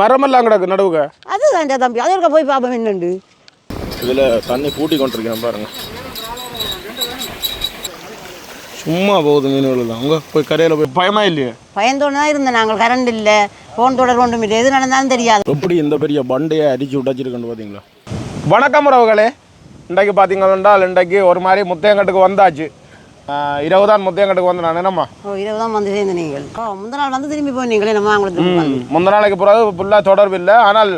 மரமெல்லாம் கிடக்கு நடுவுக அதுதான் தம்பி. அது இருக்க போய் பார்ப்போம் என்னண்டு இதில் தண்ணி கூட்டி கொண்டிருக்கேன் பாருங்க. சும்மா போகுது மீன்கள் தான் உங்க போய் கரையில் போய் பயமா இல்லையே? பயந்தோன்னு தான் இருந்தோம் நாங்கள் கரண்ட் இல்லை. ஃபோன் தொடர் ஒன்றும் இல்லை. எது நடந்தாலும் தெரியாது. எப்படி இந்த பெரிய பண்டையை அடிச்சு விட்டாச்சிருக்கேன்னு பார்த்தீங்களா வணக்கம் உறவுகளே. இன்றைக்கு பார்த்தீங்கன்னா இன்றைக்கு ஒரு மாதிரி முத்தையங்கட்டுக்கு வந்தாச்சு. ஆஹ் இரவு தான் முத்தையங்கட்டுக்கு வந்து நான் என்னம்மா? ஓ இரவு தான் வந்து சேர்ந்து நீங்கள். ஓ முந்த நாள் வந்து திரும்பி போனீங்களே நம்ம அவங்களுக்கு திரும்பி வந்து முந்த நாளைக்கு பிறகு ஃபுல்லாக தொடர்பு இல்லை. ஆனால்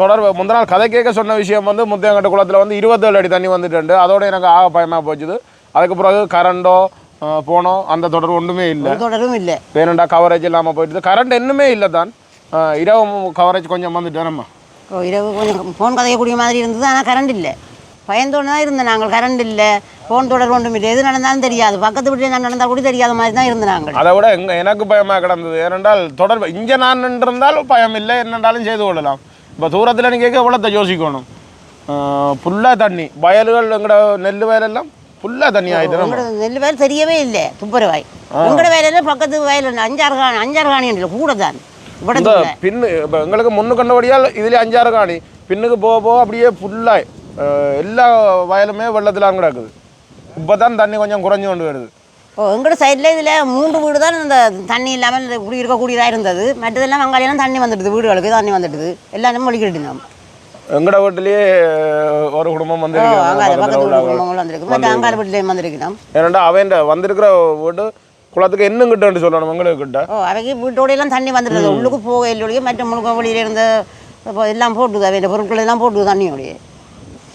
தொடர்பு முந்த நாள் கதை கேட்க சொன்ன விஷயம் வந்து முத்தையங்கட்டு குளத்தில் வந்து இருபத்தேழு அடி தண்ணி வந்துட்டு அதோட எனக்கு ஆக பயமாக போச்சுது. அதுக்கு பிறகு கரண்டோ போனோ அந்த தொடர்பு ஒன்றுமே இல்லை. தொடரும் இல்லை. வேணுண்டா கவரேஜ் இல்லாமல் போயிடுது கரண்ட் இன்னுமே இல்லை தான். இரவு கவரேஜ் கொஞ்சம் வந்துட்டு நம்ம ஓ இரவு கொஞ்சம் ஃபோன் கதையக்கூடிய மாதிரி இருந்தது ஆனால் கரண்ட் இல்லை. பயந்தோன்னு தான் இருந்தோம் நாங்கள். கரண்ட் இல்லை. ஃபோன் தொடர் ஒன்றும் இல்லை. எது நடந்தாலும் தெரியாது. பக்கத்து வீட்டில் நான் நடந்தால் கூட தெரியாத மாதிரி தான் இருந்தோம் நாங்கள். அதை விட எங்க எனக்கு பயமாக கிடந்தது. ஏனென்றால் தொடர்பு இங்கே நான் நின்றிருந்தால் பயம் இல்லை. என்னென்றாலும் செய்து கொள்ளலாம். இப்போ தூரத்தில் நீ கேட்க எவ்வளோத்த யோசிக்கணும்? ஃபுல்லாக தண்ணி. வயல்கள் எங்கட நெல் வயலெல்லாம் ஃபுல்லாக தண்ணி ஆகிட்டு நெல் வயல் தெரியவே இல்லை. துப்புரவாய். உங்களோட வயலில் பக்கத்து வயல் அஞ்சாறு காணி அஞ்சாறு காணி இல்லை. கூட தான் இந்த பின்னு இப்போ எங்களுக்கு முன்னு கண்டபடியால் இதுலேயே அஞ்சாறு காணி. பின்னுக்கு போக போக அப்படியே ஃபுல்லாக எல்லா வயலுமே வெள்ளத்தில் கிடக்குது. இப்போ தான் தண்ணி கொஞ்சம் குறைஞ்சு கொண்டு வருது. ஓ எங்களோட சைடில் இதில் மூன்று வீடு தான் இந்த தண்ணி இல்லாமல் குடி இருக்கக்கூடியதாக இருந்தது. மற்றதெல்லாம் அங்காலையெல்லாம் தண்ணி வந்துடுது வீடுகளுக்கு தண்ணி வந்துடுது. எல்லாரும் வலிக்கிட்டு நம்ம எங்கட வீட்டிலேயே ஒரு குடும்பம் வந்து ஓ இருக்குது. அங்கால பக்கத்துல பக்கத்து வீடு உள்ளவங்க. குடும்பங்கள் வந்திருக்கு மற்ற அங்கால வீட்டிலையும் வந்திருக்கிறோம் ஏனண்டா அவன் வந்திருக்கிற வீடு குளத்துக்கு என்ன கிட்டன்னு சொல்லணும் எங்களுக்கு கிட்ட ஓ அவைக்கு வீட்டோடையெல்லாம் தண்ணி வந்துடுது. உள்ளுக்கு போக இல்லையே மற்ற முழுக்க வழியில் இருந்த எல்லாம் போட்டுது. அவைய பொருட்கள் எல்லாம் போட்டுது தண்ணியோடைய.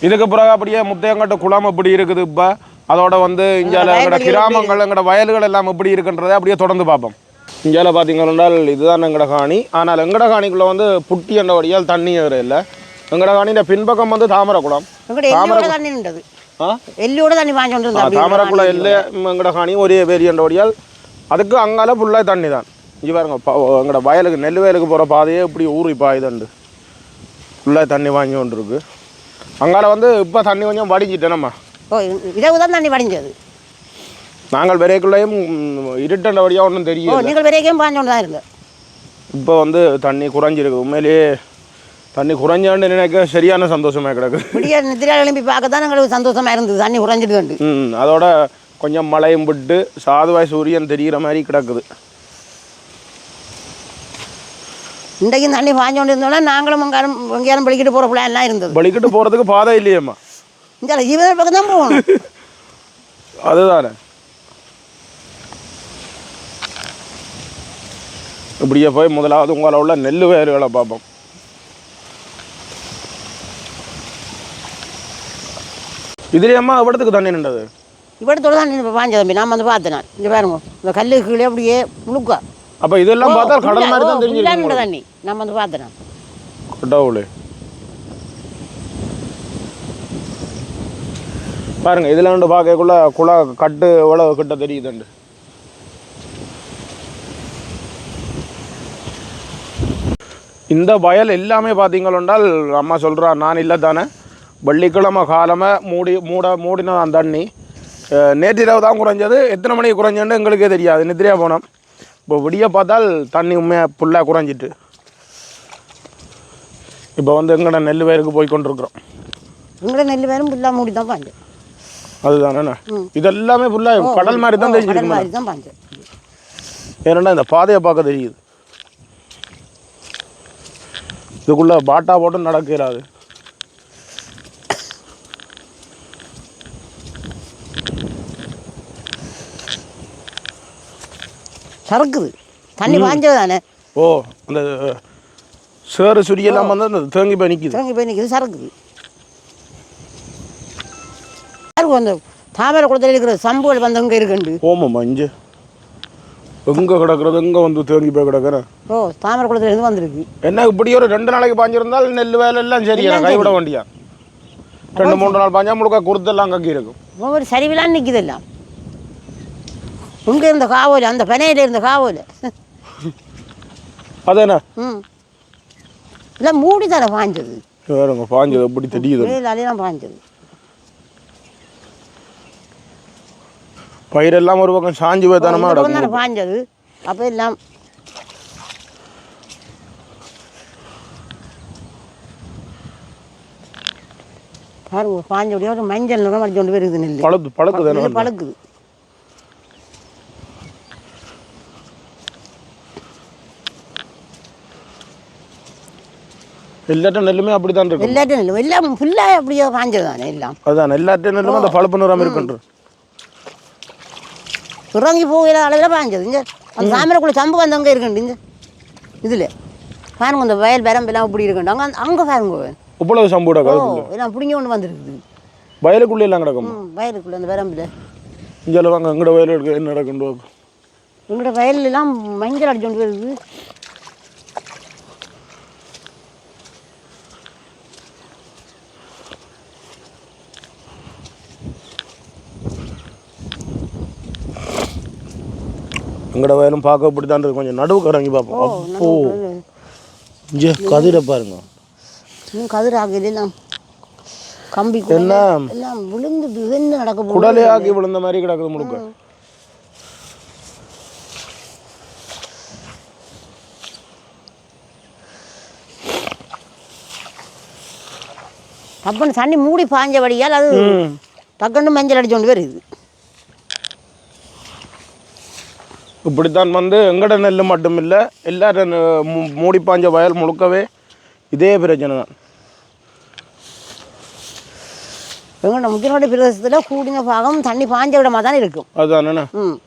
இதுக்கு பிறகு அப்படியே முத்தையங்கட்டு குளம் எப்படி இருக்குது இப்போ. அதோட வந்து இந்தியாவில் வயல்வெளிகள் கிராமங்கள் எங்கட வயல்கள் எல்லாம் எப்படி இருக்குன்றதை அப்படியே தொடர்ந்து பார்ப்போம். இந்தியாவில் பார்த்தீங்கன்னா இதுதான் எங்கட காணி. ஆனால் எங்கட காணிக்குள்ளே வந்து புட்டி என்ற வழியால் தண்ணி ஏற இல்லை. எங்கட காணியின் பின்பக்கம் வந்து தாமரை குளம் எங்கள்கிட்ட எல்லியோட தண்ணி நின்றது ஆ? எல்லியோட தண்ணி பாஞ்சு கொண்டு ஆ, தாமரை குளம் இல்லை எங்கட காணி ஒரே வேரி என்ற வழியால் அதுக்கு அங்கால ஃபுல்லாக தண்ணி தான். இங்கே பாருங்க ப- எங்கட வயலுக்கு நெல் வயலுக்கு போகிற பாதையே இப்படி ஊறி பாயுதுண்டு. ஃபுல்லாக தண்ணி வாங்கி கொண்டு இருக்கு அங்கால வந்து இப்போ தண்ணி கொஞ்சம் வடிஞ்சிட்டேன் நம்ம ஓ இரவு தான் தண்ணி வடிஞ்சது நாங்கள் விரைக்குள்ளேயும் இருட்டண்ட வழியாக ஒன்றும் ஓ தெரியல. நீங்கள் வரைக்கும் பாஞ்சு கொண்டு தான் இருந்தது இப்போ வந்து தண்ணி குறைஞ்சிருக்கு. உண்மையிலேயே தண்ணி குறைஞ்சான்னு நினைக்க சரியான சந்தோஷமாக கிடக்கு. விடிய நிதிரா எழும்பி பார்க்க தான் எங்களுக்கு சந்தோஷமா இருந்தது. தண்ணி குறைஞ்சிட்டு ம் அதோட கொஞ்சம் மழையும் விட்டு சாதுவாய் சூரியன் தெரிகிற மாதிரி கிடக்குது. இன்றைக்கும் தண்ணி பாஞ்சு கொண்டு இருந்தோம்னா நாங்களும் அங்காலும் எங்கேயாலும் பழிக்கிட்டு போகிற பிள்ளைலாம் இருந்தது. வலிக்கிட்டு போகிறதுக்கு பாதை இல்லையேம்மா. இந்த ஜீவன பக்கம் தான் போகணும் அதுதானே. இப்படியே போய் முதலாவது உங்களை உள்ள நெல் வயல்களை பார்ப்போம். இதுலேயம்மா எவ்வளோத்துக்கு தண்ணி நின்றது? இவ்வளோத்தோட தான் இப்போ பாஞ்ச தம்பி நான் வந்து பார்த்தேன் இங்கே பாருங்க இந்த கல்லு கீழே அப்படியே முழுக்க. அப்போ இதெல்லாம் பார்த்தா கடல் மாதிரி தான் ஃபுல்லான தண்ணி. நான் வந்து பார்த்தேன். கடவுளே. பாருங்க இதுல வந்து பார்க்கக்குள்ள குழா கட்டு எவ்வளவு கிட்ட தெரியுதுண்டு. இந்த வயல் எல்லாமே பார்த்தீங்களென்றால் அம்மா சொல்கிறா நான் இல்லை தானே வெள்ளிக்கிழமை காலமே மூடி மூட மூடினதான் தண்ணி நேற்று நேற்றிரவு தான் குறைஞ்சது எத்தனை மணிக்கு குறைஞ்சுன்னு எங்களுக்கே தெரியாது நித்திரியா போனோம். இப்போ விடிய பார்த்தால் தண்ணி உண்மையாக ஃபுல்லாக குறைஞ்சிட்டு. இப்போ வந்து எங்கட நெல் வயலுக்கு போய் கொண்டிருக்கிறோம். எங்கட நெல் வயரும் ஃபுல்லாக மூடி தான் பாஞ்சு அதுதானே இதெல்லாமே ஃபுல்லாக கடல் மாதிரி தான் தெரிஞ்சிருக்கு மாதிரி தான் பாஞ்சு ஏன்னா இந்த பாதையை பார்க்க தெரியுது. இதுக்குள்ள பாட்டா போட்டு நடக்க இயலாது சறுக்குது. தண்ணி பாஞ்சது தானே ஓ அந்த சேறு சுரியெல்லாம் வந்து அந்த தேங்கி போய் நிற்கிது தேங்கி போய் நிற்கிது சறுக்குது. யாருக்கு அந்த தாமரை குளத்தில் இருக்கிற சம்புகள் வந்து அங்கே இருக்குண்டு. ஓமாம்மா இங்கே எங்கே கிடக்குறது? எங்கே வந்து தேங்கி போய் கிடக்குறேன் ஓ தாமரை குளத்துல இருந்து வந்திருக்கு. என்ன இப்படி ஒரு ரெண்டு நாளைக்கு பாஞ்சிருந்தால் நெல் வேலை எல்லாம் சரி எல்லாம் கைவிட வேண்டியா ரெண்டு மூணு நாள் பாஞ்சா முழுக்க குருத்தெல்லாம் கக்கி இருக்கும். ஒவ்வொரு சரிவிலான்னு நிற்கிது எல்லாம். இங்கே இருந்த காவோல் அந்த பனையில் இருந்த காவோல். அது என்ன? ம். எல்லாம் மூடி தானே பாஞ்சது வேறுங்க பாஞ்சது எப்படி தெரியுது? பாஞ்சது. பயிரெல்லாம் ஒரு பக்கம் சாஞ்சி போய் தானமா கிடக்கும். பாஞ்சது. அப்போ எல்லாம் பாருங்க பாஞ்சபடியாக ஒரு மஞ்சள் நிறம் அடிச்சு கொண்டு போயிருக்குது நெல் பழுத்து பழுக்குது பழுக்குது. எல்லாட்டும் நெல்லுமே அப்படி தான் இருக்கும். எல்லாட்டும் நெல்லும் எல்லாம் ஃபுல்லாக அப்படியே காஞ்சது தானே எல்லாம். அதான் எல்லாட்டும் நெல்லுமே அந்த பழுப்பு நிறம் இருக்குன்றது. இறங்கி போகிற அளவில் பாஞ்சது. இங்கே அந்த தாமரைக்குள்ள சம்பு வந்து அங்கே இருக்குண்டு. இங்கே. இதில். பாருங்க இந்த வயல் பெரம்பெல்லாம் இப்படி இருக்குண்டு. அங்கே அங்கே பாருங்க. இவ்வளவு சம்பூட எல்லாம் பிடிங்கி கொண்டு வந்துருக்குது. வயலுக்குள்ளே எல்லாம் கிடக்கும்? வயலுக்குள்ள அந்த பெரம்பில் இங்கே வாங்க எங்கட வயல் என்ன பார்ப்போம். எங்களோட வயல்லாம் மஞ்சள் அடிச்சு கொண்டு வருது. எங்கட வயலும் பார்க்க இப்படி தான் இருக்கு கொஞ்சம் நடுவுக்கு இறங்கி பார்ப்போம். அப்போ இங்கே கதிரை பாருங்க. கதிர் ஆகல எல்லாம் கம்பி எல்லாம் விழுந்துட்டு என்ன நடக்க குடலே ஆக்கி விழுந்த மாதிரி கிடக்குது முழுக்க. டப்புன்னு தண்ணி மூடி பாஞ்சபடியால் அது. டக்குன்னு மஞ்சள் அடிச்சு கொண்டு வருது. இப்படித்தான் வந்து எங்கட நெல் மட்டும் இல்லை எல்லாரும் மூடி பாஞ்ச வயல் முழுக்கவே இதே பிரச்சனை தான். எங்களோட முக்கியமான பிரதேசத்தில் கூடின பாகம் தண்ணி பாஞ்ச விடமாக தான் இருக்கும். அதுதான் ம்.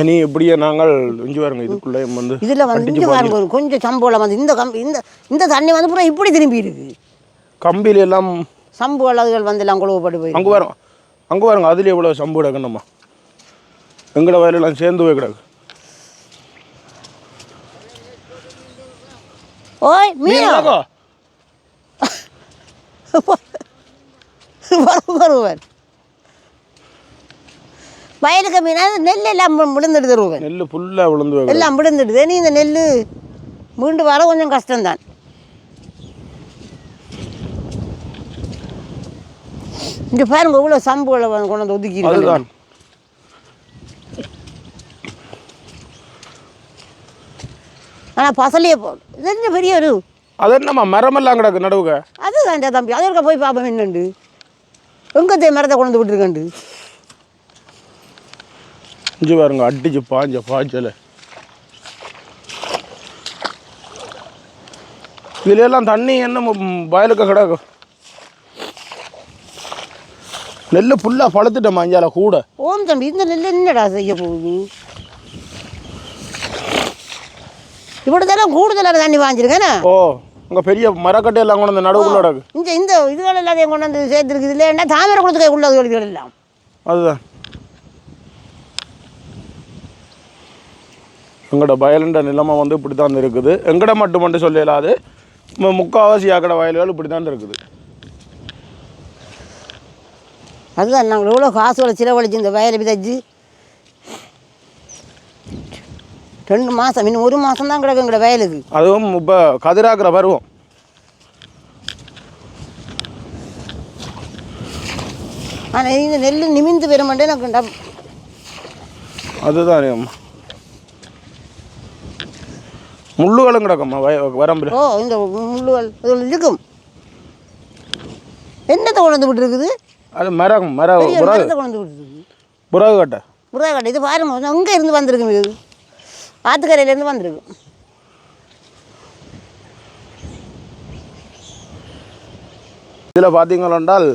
இனி இப்படியே நாங்கள் இஞ்சி பாருங்க இதுக்குள்ளே வந்து இதில் வந்து பாருங்க ஒரு கொஞ்சம் சம்பளம் வந்து இந்த கம்பி இந்த இந்த தண்ணி வந்து பூரா இப்படி திரும்பி இருக்கு. கம்பியில எல்லாம் சம்பு அளவுகள் வந்து எல்லாம் குழுவப்பட்டு போயிருக்கு. அங்கே வரும். அங்கே பாருங்க அதுல எவ்வளோ சம்பு கிடக்குன்னம்மா எங்கட வயலெல்லாம் சேர்ந்து போய் கிடக்கு. ஓய் மீன்? வருவர் வயலுக்கு மீனா நெல் எல்லாம் விழுந்துடுது நெல் ஃபுல்லாக விழுந்து. எல்லாம் விழுந்துடுது நீ இந்த நெல் மீண்டு வர கொஞ்சம் கஷ்டம்தான். இங்கே பாருங்க இவ்வளோ சம்புகளை கொண்டு வந்து ஒதுக்கி அதுதான். ஆனால் பசலையே போ இது என்ன பெரிய ஒரு அது என்னம்மா மரமெல்லாம் கிடக்கு நடுவுக அதுதான் தம்பி. அது இருக்க போய் பார்ப்போம் என்னண்டு? எங்கே மரத்தை கொண்டு விட்டுருக்கண்டு? இஞ்சி பாருங்க அடிச்சு பாஞ்ச பாய்ச்சல இதுல எல்லாம் தண்ணி என்ன வயலுக்கு கிடக்கு. நெல் ஃபுல்லாக பழுத்துட்ட மஞ்சால கூட. ஓம் தம்பி இந்த நெல் என்னடா செய்ய போகுது? இப்படி தானே கூடுதலாக தண்ணி வாங்கியிருக்கேனே ஓ உங்க பெரிய மரக்கட்டை எல்லாம் கொண்டு வந்து நடுவுக்குள்ள கிடக்கு இந்த இந்த இதுகள் எல்லாத்தையும் கொண்டு வந்து சேர்த்துருக்குது இல்லைன்னா தாமரை குளத்துக்கு உள்ளது இதுகள் எல்லாம்? அதுதான். எங்கட வயலுன்ற நிலைமை வந்து இப்படி தான் இருக்குது. எங்கட மட்டும் மட்டும் சொல்லலாது. மு- முக்காவாசி ஆக்கட வயல்கள் இப்படி தான் இருக்குது. அதுதான் நாங்கள் எவ்வளோ காசுகளை செலவழிச்சு இந்த வயலை விதைச்சு? ரெண்டு மாதம் இன்னும் ஒரு மாதம் தான் கிடக்கு எங்களோட வயலுக்கு. அதுவும் இப்போ கதிராக்கிற பருவம். ஆனால் இந்த நெல் நிமிந்து பெருமாண்டே எனக்கு டப் அதுதான் முள்ளுகளும் கிடக்கும்மா வய வரம்பில். ஓ இந்த முள்ளுகள் இருக்கும் என்னத்தை கொண்டு வந்து விட்டுருக்குது? அது மரம் மர பெரிய புறகு. கொண்டு வந்து விட்டுருக்கு புறகு கட்டை. இது பாருங்க அங்கே இருந்து வந்திருக்கு இது. ஆத்துக்கரையிலேருந்து வந்திருக்கு. இதில் பார்த்தீங்களென்றால்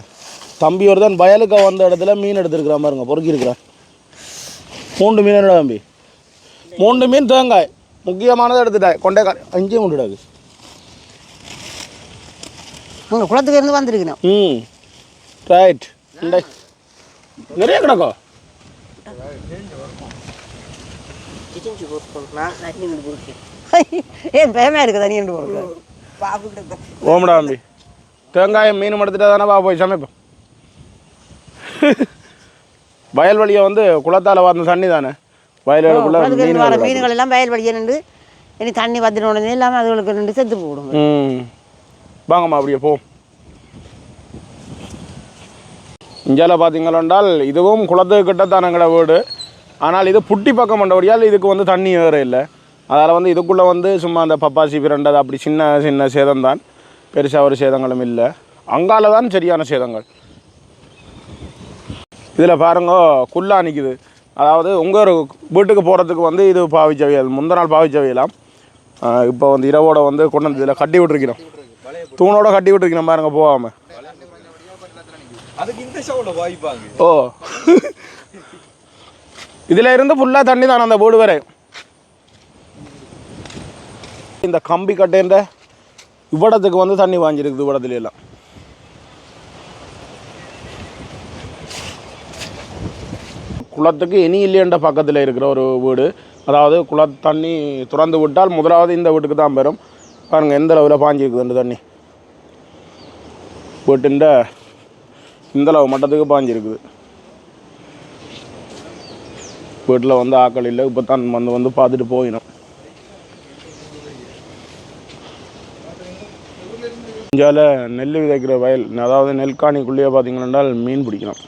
தம்பி ஒரு தான் வயலுக்கு வந்த இடத்துல மீன் எடுத்துருக்குறான் பாருங்க பொறுக்கியிருக்கிறான். மூன்று மீன் என்னடா தம்பி? மூன்று மீன் தேங்காய். முக்கியமானதை எடுத்துட்டேன் கொண்டே அஞ்சே கொண்டுடாது. குளத்துக்கு இருந்து வந்திருக்கணும் ம். ரைட் நிறைய கிடக்கோ ஏன் பயமா இருக்குது தனி என்று போகிறது ஓமடா தம்பி. தேங்காயம் மீன் எடுத்துட்டா தானே வா போய் சமைப்போம். வயல் வழியை வந்து குளத்தால் வந்த தண்ணி தானே? வர மீன்கள் எல்லாம் வயல் வழியே நின்று இனி தண்ணி வத்தின உடனே இல்லாமல் அதுகளுக்கு நின்று செத்து போடுங்க ம். வாங்கம்மா அப்படியே போ. இந்தியாவில் பார்த்தீங்களென்றால் இதுவும் குளத்துக்கு கிட்டத்தானங்கிற வீடு. ஆனால் இது புட்டி பக்கம் பண்ணபடியால் இதுக்கு வந்து தண்ணி வேறு இல்லை. அதால் வந்து இதுக்குள்ளே வந்து சும்மா அந்த பப்பாசி பிரண்டது அப்படி சின்ன சின்ன சேதம் தான் பெருசாக ஒரு சேதங்களும் இல்லை. அங்கால தான் சரியான சேதங்கள். இதில் பாருங்க குல்லா நிற்கிது அதாவது உங்கள் வீட்டுக்கு போகிறதுக்கு வந்து இது பாவிச்சவையல் முந்த நாள் பாவிச்சவையலாம். இப்போ வந்து இரவோட வந்து கொண்டு வந்து இதில் கட்டி விட்டுருக்கிறோம். தூணோட கட்டி விட்டுருக்கிறோம் பாருங்க போகாமல் அதுக்கு இந்த ஷோவில் வாய்ப்பாங்க ஓ. இதில் இருந்து ஃபுல்லாக தண்ணி தான் அந்த வீடு வரை. இந்த கம்பி கட்டேன்ற இவ்வளத்துக்கு வந்து தண்ணி வாங்கியிருக்குது இவ்வளத்துல எல்லாம். குளத்துக்கு இனி இல்லையன்ற பக்கத்தில் இருக்கிற ஒரு வீடு. அதாவது குள தண்ணி துறந்து விட்டால் முதலாவது இந்த வீட்டுக்கு தான் பெறும். பாருங்கள் எந்த அளவில் பாஞ்சிருக்குது தண்ணி. வீட்டுன்ற இந்த அளவு மட்டத்துக்கு பாஞ்சிருக்குது வீட்டில் வந்து ஆக்கள் இல்லை இப்போ தான் வந்து வந்து பார்த்துட்டு போயிடும் இந்தியாவில் நெல் விதைக்கிற வயல் அதாவது நெல்காணிக்குள்ளேயே பார்த்தீங்கன்னா மீன் பிடிக்கலாம்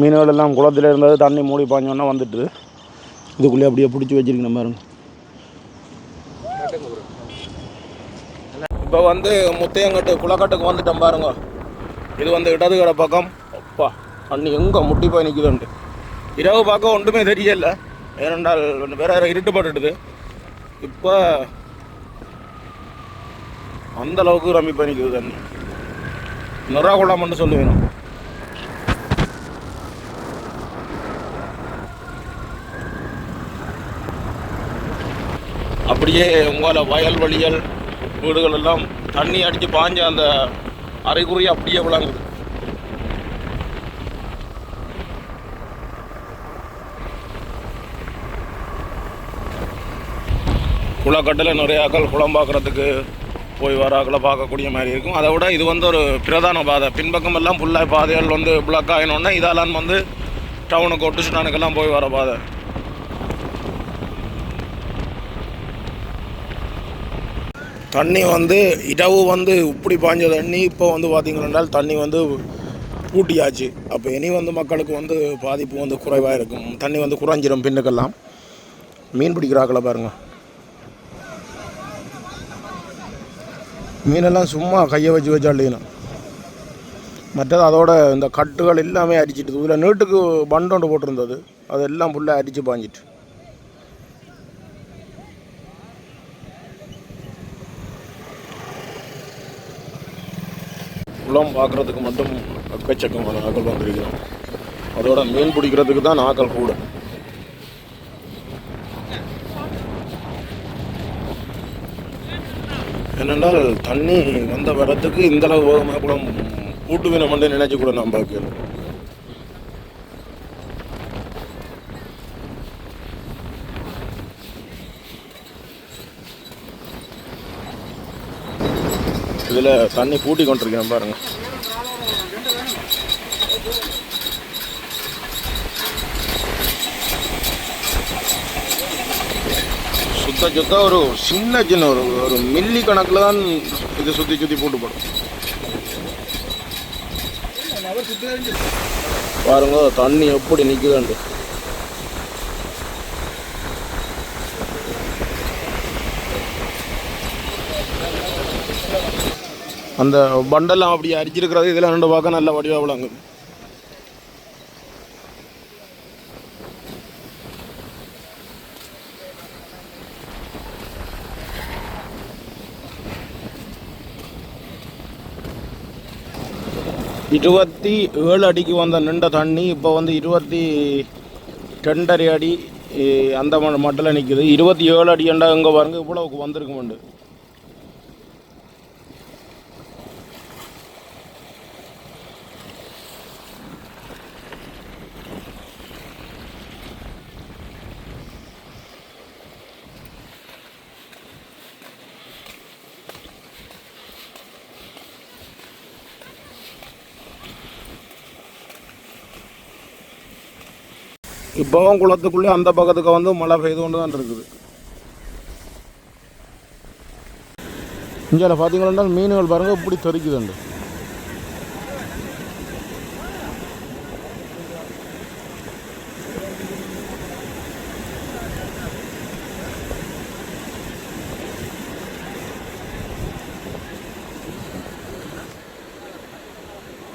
மீன்கள் எல்லாம் குளத்தில் இருந்தது தண்ணி மூடி பாஞ்சோன்னா வந்துட்டு இதுக்குள்ளேயே அப்படியே பிடிச்சி வச்சிருக்கணும் பாருங்க. இப்போ வந்து முத்தையங்கட்டு குளக்கட்டுக்கு வந்துட்டோம் பாருங்க. இது வந்து இடதுகரை பக்கம். அப்பா தண்ணி எங்கே முட்டி போய் நிற்குதுன்ட்டு இரவு பார்க்க ஒன்றுமே தெரியல. ஏனென்றால் வேற இருட்டுப்பட்டுடுது. இப்போ அந்த அளவுக்கு ரம்மி போய் நிற்குது தண்ணி நிறா கொள்ளாமன்னு சொல்லுவேன். அப்படியே உங்கள வயல்வெளிகள் வீடுகள் எல்லாம் தண்ணி அடித்து பாஞ்ச அந்த அரைகுறையாக அப்படியே விளங்குது குளக்கட்டில் நிறைய ஆக்கள் குளம் பார்க்குறதுக்கு போய் வராக்களை பார்க்கக்கூடிய மாதிரி இருக்கும். அதை விட இது வந்து ஒரு பிரதான பாதை. பின்பக்கம் எல்லாம் ஃபுல்லாக பாதைகள் வந்து பிளாக் ஆகினோடனே இதெல்லாம் வந்து டவுனுக்கு ஒட்டுச்சுட்டானுக்கெல்லாம் போய் வர பாதை. தண்ணி வந்து இடவு வந்து இப்படி பாஞ்ச தண்ணி இப்போ வந்து பார்த்தீங்கன்னா தண்ணி வந்து பூட்டியாச்சு. அப்போ இனி வந்து மக்களுக்கு வந்து பாதிப்பு வந்து குறைவாக இருக்கும். தண்ணி வந்து குறைஞ்சிரும் பின்னுக்கெல்லாம். மீன் பிடிக்கிறாக்களை பாருங்க. மீனெல்லாம் சும்மா கையை வச்சு வச்சு அள்ளிக்கணும் மற்றது அதோட இந்த கட்டுகள் எல்லாமே அடிச்சிட்டு இதில் நீட்டுக்கு பண்டோண்டு போட்டிருந்தது. அதெல்லாம் ஃபுல்லாக அடித்து பாஞ்சிட்டு. குளம் பார்க்குறதுக்கு மட்டும் எக்கச்சக்கமான ஆக்கள் வந்திருக்கிறோம் அதோட மீன் பிடிக்கிறதுக்கு தான் ஆக்கள் கூட. என்னென்றால் தண்ணி வந்த வரத்துக்கு இந்தளவு வேகமாக கூட கூட்டு மட்டும் நினைச்சு கூட நான் பார்க்கிறேன் இதில் தண்ணி பூட்டி கொண்டிருக்கேன் பாருங்க. சுத்த சுத்த ஒரு சின்ன சின்ன ஒரு ஒரு மில்லி கணக்கில் தான் இது சுற்றி சுற்றி போட்டு போடும். பாருங்க தண்ணி எப்படி நிற்குதுண்டு அந்த பண்டெல்லாம் அப்படி அரிச்சிருக்கிறது இதெல்லாம் ரெண்டு பார்க்க நல்ல வடிவாக விளங்குது இருபத்தி ஏழு அடிக்கு வந்த நின்ற தண்ணி இப்போ வந்து இருபத்தி ரெண்டரை அடி அந்த ம- மட்டில் நிற்குது இருபத்தி ஏழு அடி ஏண்டா இங்கே பாருங்க இவ்வளவுக்கு வந்திருக்குமெண்டு இப்போவும் குளத்துக்குள்ளே அந்த பக்கத்துக்கு வந்து மழை பெய்து கொண்டு தான் இருக்குது. இங்கே பார்த்தீங்கன்னா மீன்கள் பாருங்கள் இப்படி தெரிக்குதுண்டு.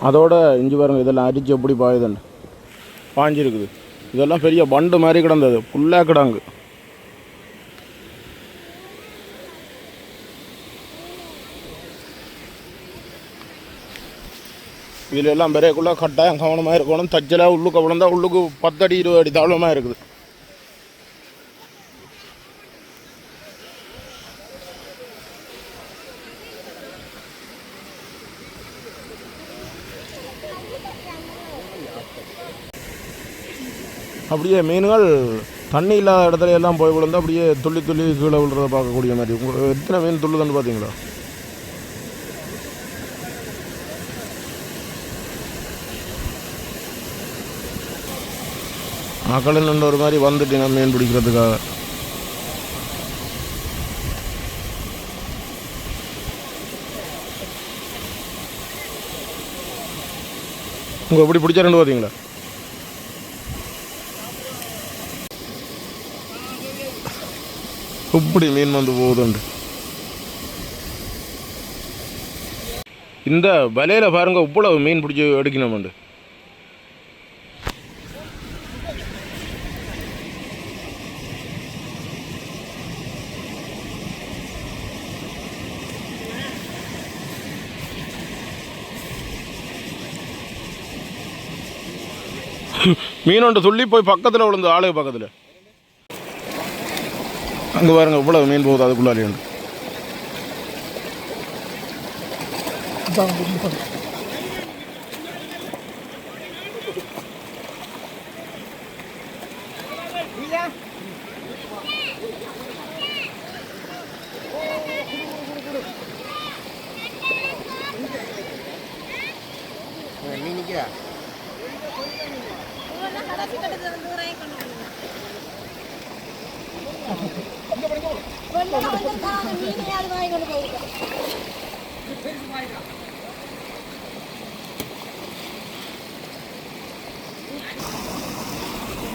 அதோட இஞ்சி பாருங்கள் இதெல்லாம் அரிச்சு எப்படி பாயுதுண்டு. பாஞ்சிருக்குது. இதெல்லாம் பெரிய பண்டு மாதிரி கிடந்தது. புல்லாக கிடங்கு. இதில் எல்லாம் பெரியக்குள்ளே கட்டாயம் கவனமாக இருக்கணும். தச்சலாக உள்ளுக்கு விழுந்தா உள்ளுக்கு பத்தடி இருபது அடி தாழ்வமாக இருக்குது. அப்படியே மீன்கள் தண்ணி இல்லாத இடத்துல எல்லாம் போய் விழுந்து அப்படியே துள்ளி துள்ளி கீழே விழுறத பார்க்கக்கூடிய மாதிரி. உங்களுக்கு எத்தனை மீன் துள்ளுதுன்னு பார்த்தீங்களா? மக்கள் நின்று ஒரு மாதிரி வந்துட்டீங்க மீன் பிடிக்கிறதுக்காக. உங்கள் எப்படி பிடிச்சா ரெண்டு பார்த்தீங்களா? இப்படி மீன் வந்து போகுதுண்டு இந்த வலையில் பாருங்க இவ்வளவு மீன் பிடிச்சி எடுக்கணுமுண்டு மீன் ஒன்று சொல்லி போய் பக்கத்தில் விழுந்து ஆளுக பக்கத்தில் அங்கே பாருங்க இவ்வளவு மீன் போகுது அதுக்குள்ளாலே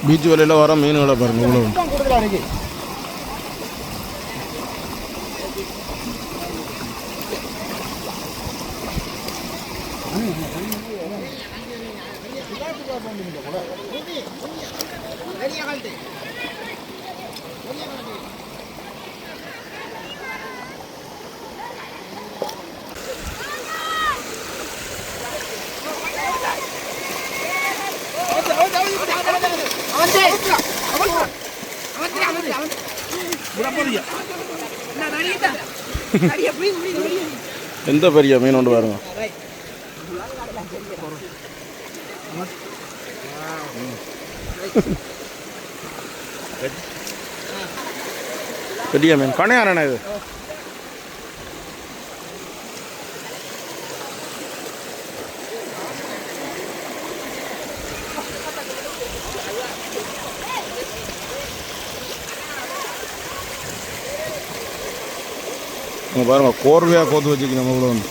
பீச் வலையில் வர மீன்களை பாருங்க இவ்வளோ உண்டு. எந்த பெரிய மீன் ஒன்று பாருங்க. பெரிய மீன். கணையானண்ணா இது? இங்க பாருங்க கோர்வையாக கோத்து வச்சுக்கணும் இவ்வளோ வந்து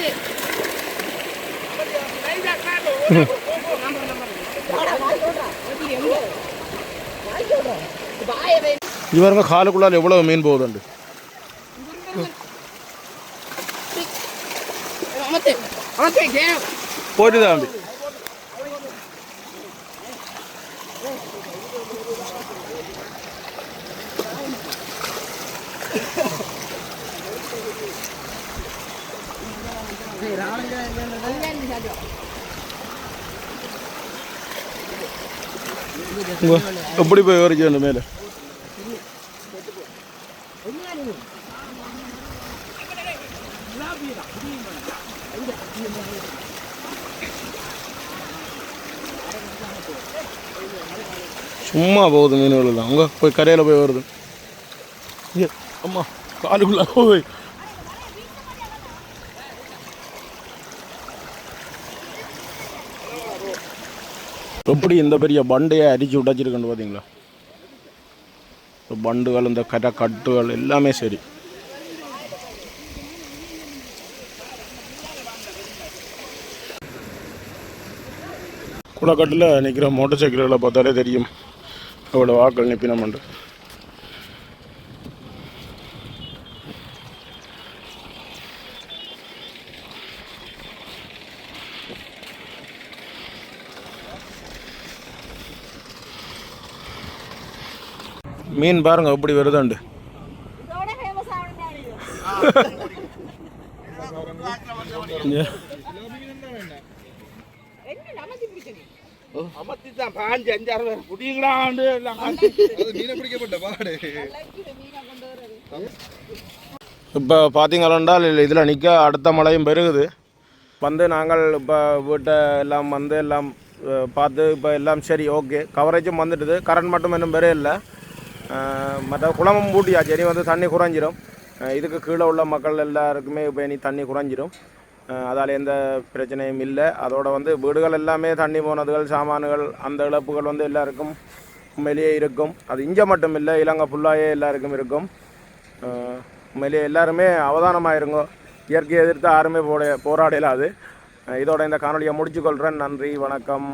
இது பாருங்க காலுக்குள்ளால் எவ்வளோ மீன் போகுதுண்டு? போயிட்டு தான் எப்படி போய் வரைக்கும் அந்த மேலே? சும்மா போகுது மீன்கள் தான் அங்கே போய் கரையில் போய் வருது அம்மா காலுக்குள்ள போய். எப்படி இந்த பெரிய பண்டையை அரிச்சு விட்டாச்சிருக்கேன்னு பார்த்தீங்களா? பண்டுகள் இந்த கரை கட்டுகள் எல்லாமே சரி. குளக்கட்டில் நிற்கிற மோட்டர் சைக்கிள்களை பார்த்தாலே தெரியும். அவ்வளோ வாக்கள் நிற்பினோம்ண்டு மீன் பாருங்க எப்படி வருதாண்டு. இங்க. அமர்த்தித்தான் பாஞ்சு அஞ்சாறு பேர். இப்போ பார்த்தீங்கன்னா இதில் நிற்க அடுத்த மழையும் பெருகுது. வந்து நாங்கள் இப்போ வீட்டை எல்லாம் வந்து எல்லாம் பார்த்து இப்போ எல்லாம் சரி ஓகே கவரேஜும் வந்துட்டுது. கரண்ட் மட்டும் இன்னும் பெரிய இல்லை மற்ற குளமும் பூட்டியாச்சு. இனி வந்து தண்ணி குறைஞ்சிரும். இதுக்கு கீழே உள்ள மக்கள் எல்லாருக்குமே இப்போ இனி தண்ணி குறைஞ்சிரும். அதால் எந்த பிரச்சனையும் இல்லை. அதோட வந்து வீடுகள் எல்லாமே தண்ணி போனதுகள் சாமான்கள் அந்த இழப்புகள் வந்து எல்லாருக்கும் உண்மையிலேயே இருக்கும். அது இங்கே மட்டும் இல்லை இலங்கை ஃபுல்லாகவே எல்லாருக்கும் இருக்கும். உண்மையிலேயே எல்லாருமே அவதானமாக இருங்கோ இயற்கையை எதிர்த்து யாருமே போட போராடலாது. இதோட இந்த காணொலியை முடிச்சுக்கொள்கிறேன் நன்றி வணக்கம்.